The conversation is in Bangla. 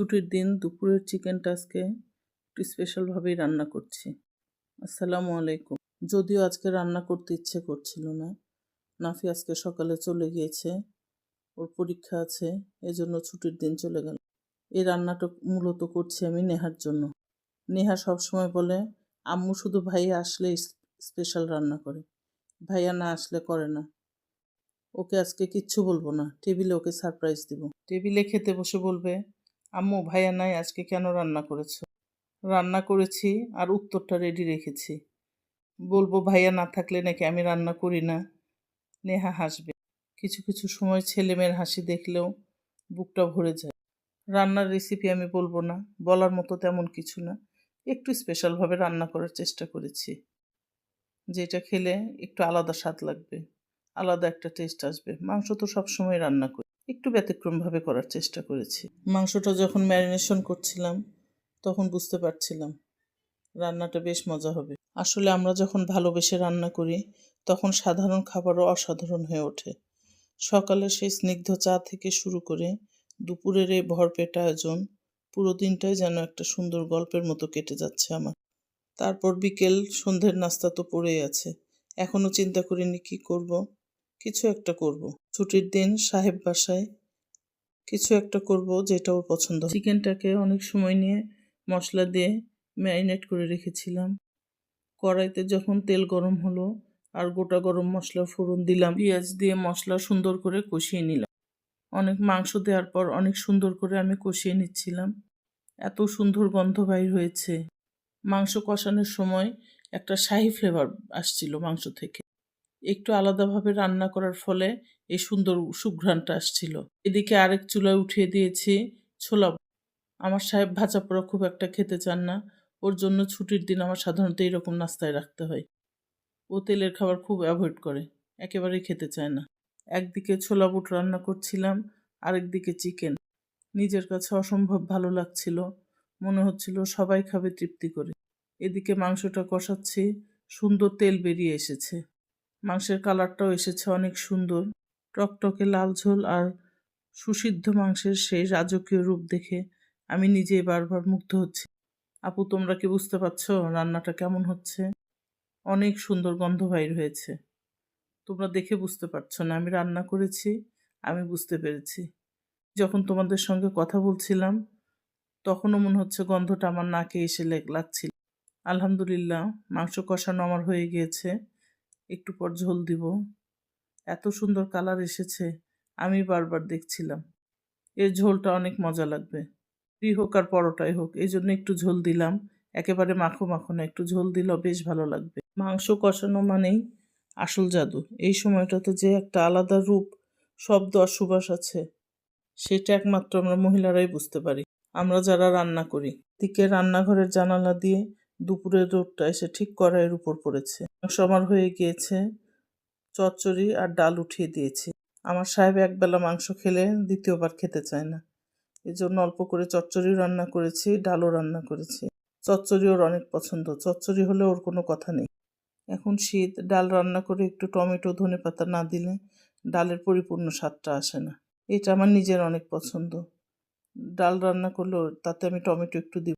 ছুটির দিন দুপুরের চিকেনটা আজকে একটু স্পেশালভাবেই রান্না করছি। আসসালামু আলাইকুম। যদিও আজকে রান্না করতে ইচ্ছে করছিল না, নাফি আজকে সকালে চলে গিয়েছে, ওর পরীক্ষা আছে, এজন্য ছুটির দিন চলে গেল। এই রান্নাটা মূলত করছি আমি নেহার জন্য। নেহা সবসময় বলে, আম্মু শুধু ভাইয়া আসলে স্পেশাল রান্না করে, ভাইয়া না আসলে করে না। ওকে আজকে কিচ্ছু বলব না, টেবিলে ওকে সারপ্রাইজ দিব। টেবিলে খেতে বসে বলবে আম্মু, ভাইয়া নাই, আজকে কেন রান্না করেছ? রান্না করেছি আর উত্তরটা রেডি রেখেছি। বলব, ভাইয়া না থাকলে নাকি আমি রান্না করি না? নেহা হাসবে। কিছু কিছু সময় ছেলে মেয়ের হাসি দেখলেও বুকটা ভরে যায়। রান্নার রেসিপি আমি বলব না, বলার মতো তেমন কিছু না। একটু স্পেশালভাবে রান্না করার চেষ্টা করেছি। যেটা খেলে একটু আলাদা স্বাদ লাগবে, আলাদা একটা টেস্ট আসবে। মাংস তো সবসময় রান্না করি। একটু ব্যতিক্রমভাবে করার চেষ্টা করেছি। মাংসটা যখন ম্যারিনেশন করছিলাম, তখন বুঝতে পারছিলাম, রান্নাটা বেশ মজা হবে। আসলে আমরা যখন ভালোবেসে রান্না করি, তখন সাধারণ খাবারও অসাধারণ হয়ে ওঠে। সকালে সেই স্নিগ্ধ চা থেকে শুরু করে দুপুরের এই ভরপেট আয়োজন, পুরো দিনটাই যেন একটা সুন্দর গল্পের মতো কেটে যাচ্ছে আমার। তারপর বিকেল, সন্ধ্যের নাস্তা তো পড়েই আছে। এখনও চিন্তা করিনি কি করব। কিছু একটা করব। ছুটির দিন সাহেব বাসায় কিছু একটা করব যেটা ওর পছন্দ চিকেনটাকে অনেক সময় নিয়ে মশলা দিয়ে ম্যারিনেট করে রেখেছিলাম। কড়াইতে যখন তেল গরম হলো আর গোটা গরম মশলা ফোড়ন দিলাম, পেঁয়াজ দিয়ে মশলা সুন্দর করে কষিয়ে নিলাম। অনেক মাংস দেওয়ার পর অনেক সুন্দর করে আমি কষিয়ে নিচ্ছিলাম। এত সুন্দর গন্ধ বাইর হয়েছে। মাংস কষানোর সময় একটা শাহি ফ্লেভার আসছিল মাংস থেকে। একটু আলাদাভাবে রান্না করার ফলে এই সুন্দর সুঘ্রাণটা আসছিল। এদিকে আরেক চুলায় উঠিয়ে দিয়েছি ছোলা। আমার সাহেব ভাজা পোড়া খুব একটা খেতে চান না। ওর জন্য ছুটির দিন আমার সাধারণত এইরকম নাস্তায় রাখতে হয়। ও তেলের খাবার খুব অ্যাভয়েড করে, একেবারেই খেতে চায় না। একদিকে ছোলা বুট রান্না করছিলাম, আরেকদিকে চিকেন। নিজের কাছে অসম্ভব ভালো লাগছিল। মনে হচ্ছিল সবাই খাবে তৃপ্তি করে। এদিকে মাংসটা কষাচ্ছি, সুন্দর তেল বেরিয়ে এসেছে। মাংসের কালারটাও এসেছে অনেক সুন্দর। টকটকে লাল ঝোল আর সুসিদ্ধ মাংসের সেই রাজকীয় রূপ দেখে আমি নিজেই বারবার মুগ্ধ হচ্ছি। আপু, তোমরা কি বুঝতে পারছ রান্নাটা কেমন হচ্ছে? অনেক সুন্দর গন্ধ বাইর হয়েছে। তোমরা দেখে বুঝতে পারছ না, আমি রান্না করেছি, আমি বুঝতে পেরেছি। যখন তোমাদের সঙ্গে কথা বলছিলাম, তখনও মনে হচ্ছে গন্ধটা আমার নাকে এসে লাগছিল। আলহামদুলিল্লাহ, মাংস কষানো আমার হয়ে গিয়েছে। একটু পর ঝোল দিব। এত সুন্দর কালার এসেছে, আমি বারবার দেখছিলাম। এর ঝোলটা অনেক মজা লাগবে। ফ্রি হোক আর পরোটাই হোক, এই জন্য একটু ঝোল দিলাম। একেবারে মাখো মাখো না, একটু ঝোল দিলেও বেশ ভালো লাগবে। মাংস কষানো মানেই আসল জাদু। এই সময়টাতে যে একটা আলাদা রূপ, শব্দ আর সুবাস আছে, সেটা একমাত্র আমরা মহিলারাই বুঝতে পারি। আমরা যারা রান্না করি দিকে রান্নাঘরের জানালা দিয়ে দুপুরের রোদটা এসে ঠিক কড়াইয়ের উপর পড়েছে। মাংস আমার হয়ে গিয়েছে, চচ্চড়ি আর ডাল উঠিয়ে দিয়েছি। আমার সাহেব একবেলা মাংস খেলে দ্বিতীয়বার খেতে চায় না। এই জন্য অল্প করে চচ্চড়ি রান্না করেছি, ডালও রান্না করেছি। চচ্চড়ি ওর অনেক পছন্দ, চচ্চড়ি হলে ওর কোনো কথা নেই। এখন শীত, ডাল রান্না করে একটু টমেটো, ধনে পাতা না দিলে ডালের পরিপূর্ণ স্বাদটা আসে না। এটা আমার নিজের অনেক পছন্দ। ডাল রান্না করলেও তাতে আমি টমেটো একটু দিব।